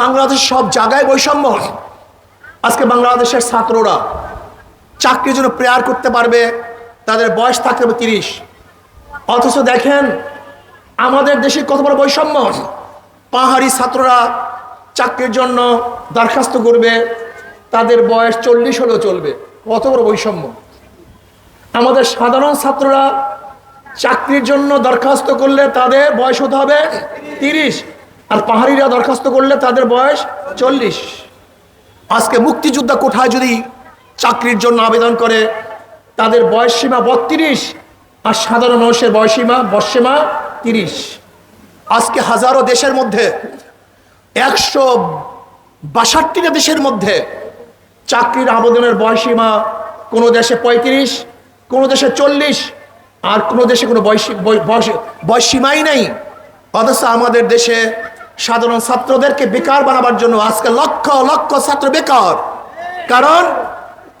বাংলাদেশ সব জায়গায় বৈষম্য আজকে বাংলাদেশের ছাত্ররা চাকরির জন্য প্রেয়ার করতে পারবে, তাদের বয়স থাকতে হবে তিরিশ। অথচ দেখেন, আমাদের দেশে কত বড় বৈষম্য। পাহাড়ি ছাত্ররা চাকরির জন্য দরখাস্ত করবে, তাদের বয়স চল্লিশ হলেও চলবে। কত বড় বৈষম্য। আমাদের সাধারণ ছাত্ররা চাকরির জন্য দরখাস্ত করলে তাদের বয়স হতে হবে তিরিশ। আর পাহাড়িরা দরখাস্ত করলে তাদের বয়স চল্লিশ। আজকে মুক্তিযোদ্ধা কোঠায় যদি চাকরির জন্য আবেদন করে, তাদের বয়স সীমা বত্রিশ আর সাধারণ মানুষের বয়সীমা বয়সীমা তিরিশ। আজকে হাজারো দেশের মধ্যে, একশো বাষট্টিটা দেশের মধ্যে চাকরির আবেদনের বয়সীমা কোনো দেশে পঁয়ত্রিশ, কোনো দেশে চল্লিশ, আর কোনো দেশে কোনো বয়সী বয়- বয়স- বয়সীমাই নেই। অথচ আমাদের দেশে সাধারণ ছাত্রদেরকে বেকার বানাবার জন্য আজকে লক্ষ লক্ষ ছাত্র বেকার। কারণ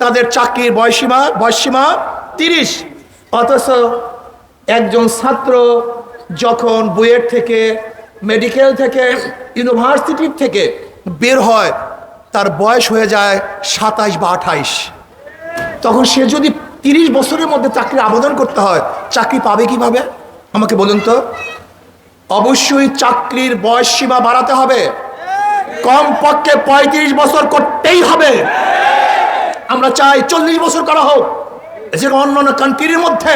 তাদের চাকরির বয়সীমা বয়সীমা তিরিশ। অথচ একজন ছাত্র যখন বুয়েট থেকে, মেডিকেল থেকে ইউনিভার্সিটির থেকে বের হয়, তার বয়স হয়ে যায় সাতাইশ বা আঠাইশ। তখন সে যদি তিরিশ বছরের মধ্যে চাকরি আবেদন করতে হয়, চাকরি পাবে কীভাবে? আমাকে বলুন তো। অবশ্যই চাকরির বয়স সীমা বাড়াতে হবে। কমপক্ষে পঁয়ত্রিশ বছর করতেই হবে। আমরা চাই চল্লিশ বছর করা হোক। যেরকম অন্যান্য কান্ট্রির মধ্যে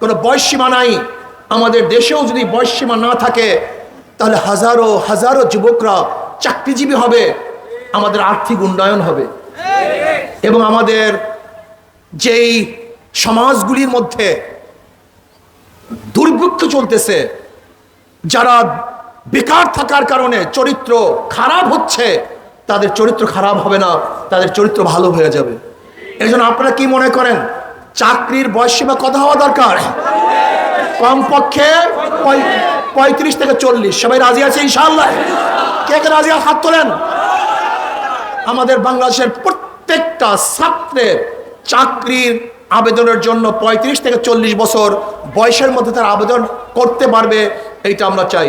কোনো বয়স সীমা নাই। আমাদের দেশেও যদি বয়স সীমা না থাকে, তাহলে হাজারো হাজারো যুবকরা চাকরিজীবী হবে। আমাদের আর্থিক উন্নয়ন হবে। এবং আমাদের যেই সমাজগুলির মধ্যে দুর্ভিক্ষ চলতেছে যারা বেকার থাকার কারণে চরিত্র খারাপ হচ্ছে, তাদের চরিত্র খারাপ হবে না, তাদের চরিত্র ভালো হয়ে যাবে। এই জন্য আপনারা কি মনে করেন? চাকরির বয়সীমা কত হওয়া দরকার? কমপক্ষে পঁয়ত্রিশ থেকে চল্লিশ। সবাই রাজি আছে ইনশাল্লাহ কে কে রাজি? হাত তোলেন। আমাদের বাংলাদেশের প্রত্যেকটা ছাত্রের চাকরির আবেদনের জন্য ৩৫ থেকে চল্লিশ বছর বয়সের মধ্যে তারা আবেদন করতে পারবে। এইটা আমরা চাই।